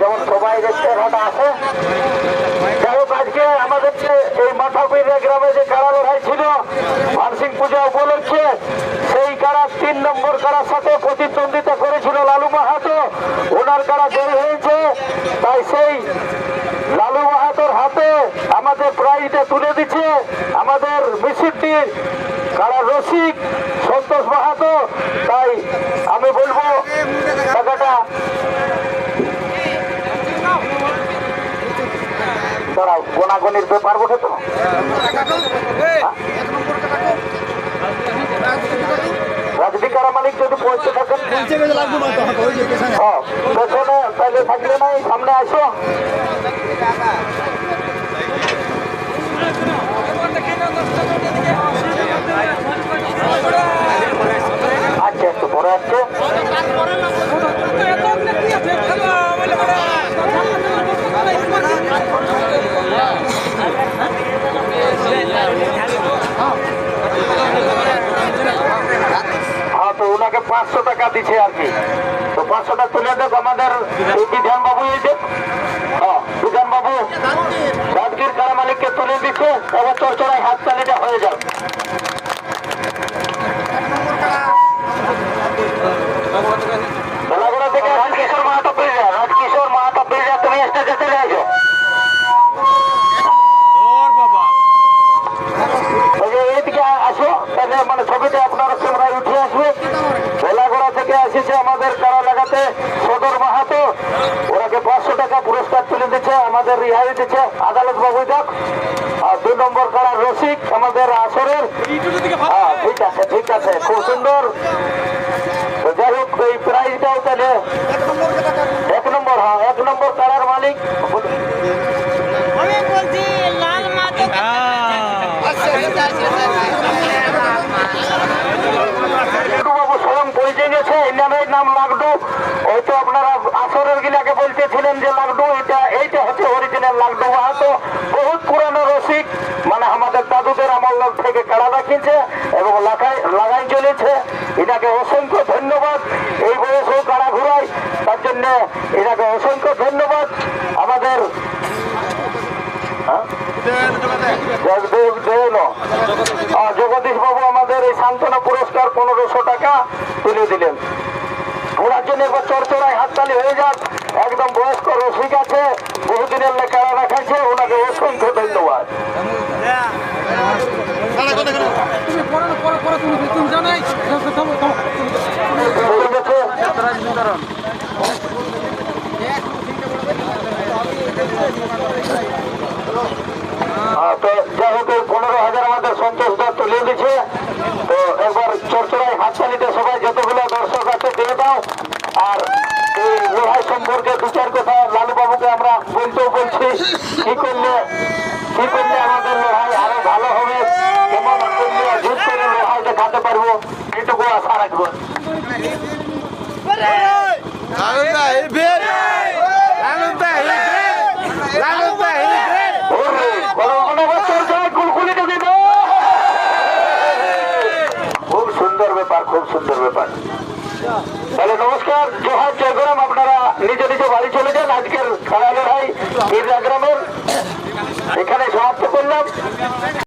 যেমন সবাই দেখতে ঘাটা আছে আমাদের প্রতিদ্বন্দ্বিতা করেছিল লালু ওনার কারা হয়েছে তাই সেই লালু মাহাতোর হাতে আমাদের তুলে দিচ্ছে আমাদের মিছিলটির কারা রসিক, সন্তোষ মাহাতো দাঁড়াও গোনাগনির ব্যাপার বটে তো। রাজবিকারা মালিক যদি পৌঁছে থাকেন হ্যাঁ, পেছনে তাহলে থাকলে নাই সামনে আসো আচ্ছা একটু পরে আসছে হ্যাঁ তো ওনাকে পাঁচশো টাকা দিছে আর কি। তো পাঁচশো টাকা তুলে দেখ আমাদের বিধান বাবু এই দেখ বিধান বাবু রাজগীর কারা মালিককে তুলে দিচ্ছে এবার চরচড়াই হাত তালিটা হয়ে যাবে বেলাগোড়া থেকে রাজকিশোর মাহাতো পেয়ে রাজকিশোর মাহাতো পেয়ে তুমি স্টেজে চলে আসো ওই যে এইদিকে মানে ছবিটা আপনারা ক্যামেরায় উঠে আসবে বেলাগোড়া থেকে এসেছে আমাদের কারা লাগাতে সদর মাহাতো ওরাকে পাঁচশো টাকা পুরস্কার তুলে দিচ্ছে আমাদের রিহাই দিচ্ছে আদালত বাবু যাক দুই নম্বর কারা রসিক আমাদের আসরের? হ্যাঁ ঠিক আছে ঠিক আছে, খুব সুন্দর। যাই হোক, এই প্রাইজটাও তাহলে এক নম্বর হ্যাঁ এক নম্বর কারার মালিক। নাম লাড্ডু। হয়তো আপনারা আসরের গিলাকে বলতেছিলেন যে লাড্ডু। মানে আমাদের দাদুদের আমল থেকে কাড়া রাখিছে এবং লাগাই লাগাই চলেছে। এটাকে অসংখ্য ধন্যবাদ। এই বয়সেও কাড়া ঘুরাই তার জন্য এটাকে অসংখ্য ধন্যবাদ। আমাদের হ্যাঁ? জগদীশ বাবু, আমাদের এই সান্ত্বনা পুরস্কার পনেরোশো টাকা তুলে দিলেন। ওনার জন্য একবার চরচড়ায় হাততালি হয়ে যাক। একদম বয়স্ক রসিক আছে, বহুদিনের লেখারা রাখাছে ওনাকে অসংখ্য ধন্যবাদ হয়ে গেছে? আহ, তো যাই হোক পনেরো হাজার আমাদের সন্তোষ দা তুলে দিচ্ছে তো একবার চরচড়াই হাততালিতে সবাই যতগুলো দর্শক আছে দিয়ে দাও। আর এই লড়াই সম্পর্কে দু চার কথা লালু বাবুকে আমরা বলতেও বলছি। কি করলে কি করলে আমাদের লড়াই আরও ভালো হবে কেমন করলে যুদ্ধ করে লড়াই দেখাতে পারব এইটুকু আশা রাখব ওরে, বলো, বলো, বলো, চরচড়াই কুলকুলিতে দিয়ে দাও। খুব সুন্দর ব্যাপার, খুব সুন্দর ব্যাপার। তাহলে নমস্কার, জোহার জয়গ্রাম আপনারা নিজ নিজ বাড়ি চলে যান। আজকের খেলা লড়াই বীররা এখানে সমাপ্ত করলাম।